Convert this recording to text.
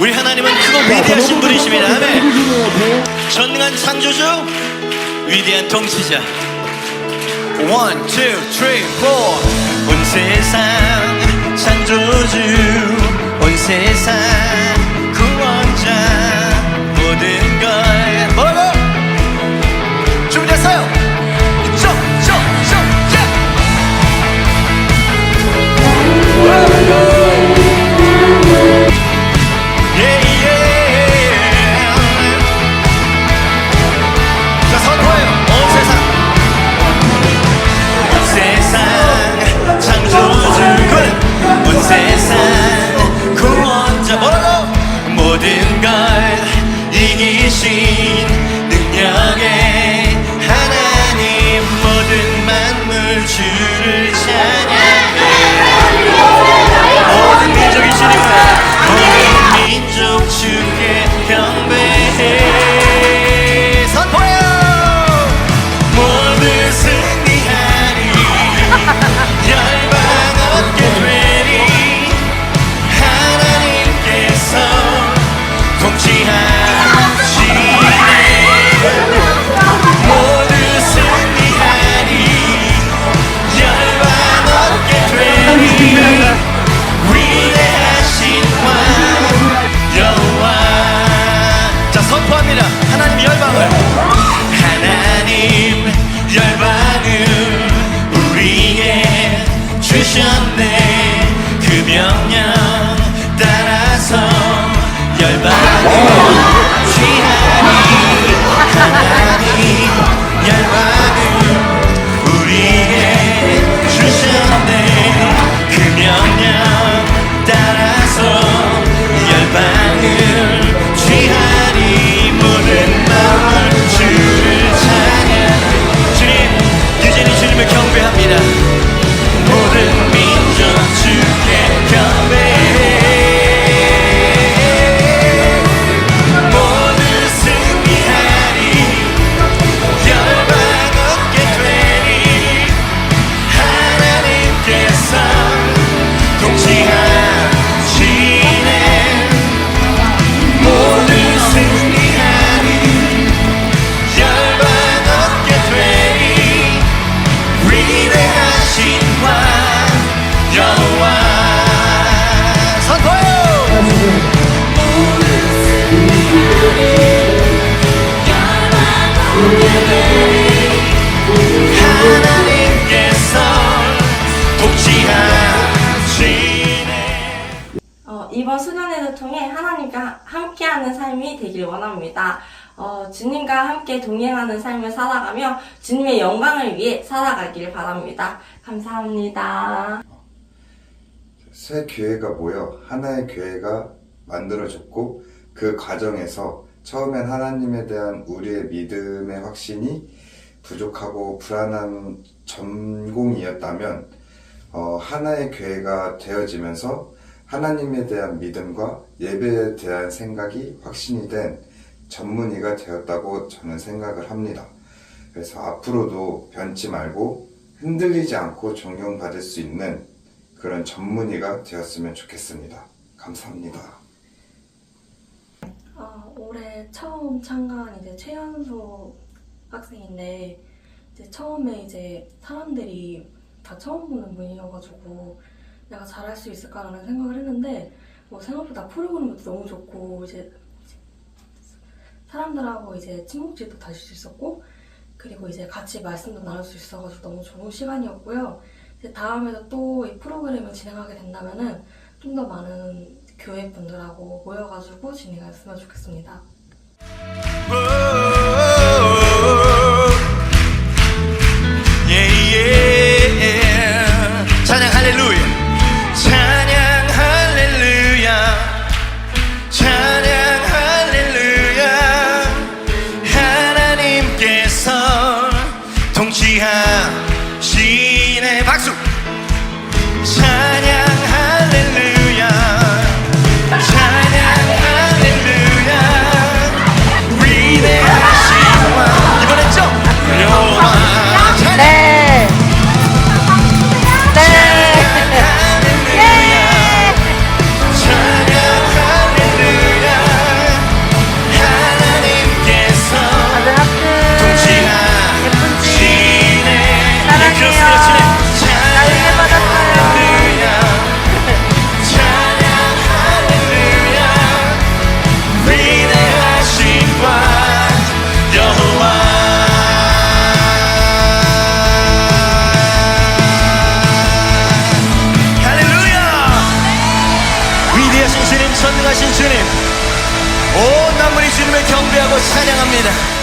우리 하나님은 크고 위대하신 분이십니다. 아멘. 전능한 창조주, 위대한 통치자. One, two, three, four. 온 세상 창조주, 온 세상 그 명령 따라서 열방을 이번 수련회를 통해 하나님과 함께하는 삶이 되길 원합니다. 어, 주님과 함께 동행하는 삶을 살아가며 주님의 영광을 위해 살아가길 바랍니다. 감사합니다. 새 교회가 모여 하나의 교회가 만들어졌고 그 과정에서 처음엔 하나님에 대한 우리의 믿음의 확신이 부족하고 불안한 전공이었다면 어, 하나의 교회가 되어지면서 하나님에 대한 믿음과 예배에 대한 생각이 확신이 된 전문의가 되었다고 저는 생각을 합니다. 그래서 앞으로도 변치 말고 흔들리지 않고 존경받을 수 있는 그런 전문의가 되었으면 좋겠습니다. 감사합니다. 어, 올해 처음 참가한 이제 최연소 학생인데 이제 처음에 이제 사람들이 다 처음 보는 분이어가지고 내가 잘할 수 있을까라는 생각을 했는데 뭐 생각보다 프로그램도 너무 좋고 이제 사람들하고 이제 친목질도 다질 수 있었고 그리고 이제 같이 말씀도 나눌 수 있어가지고 너무 좋은 시간이었고요. 이제 다음에도 또 이 프로그램을 진행하게 된다면은 좀 더 많은 교회 분들하고 모여가지고 진행했으면 좋겠습니다. 전능하신 주님 온 만물이 주님을 경배하고 찬양합니다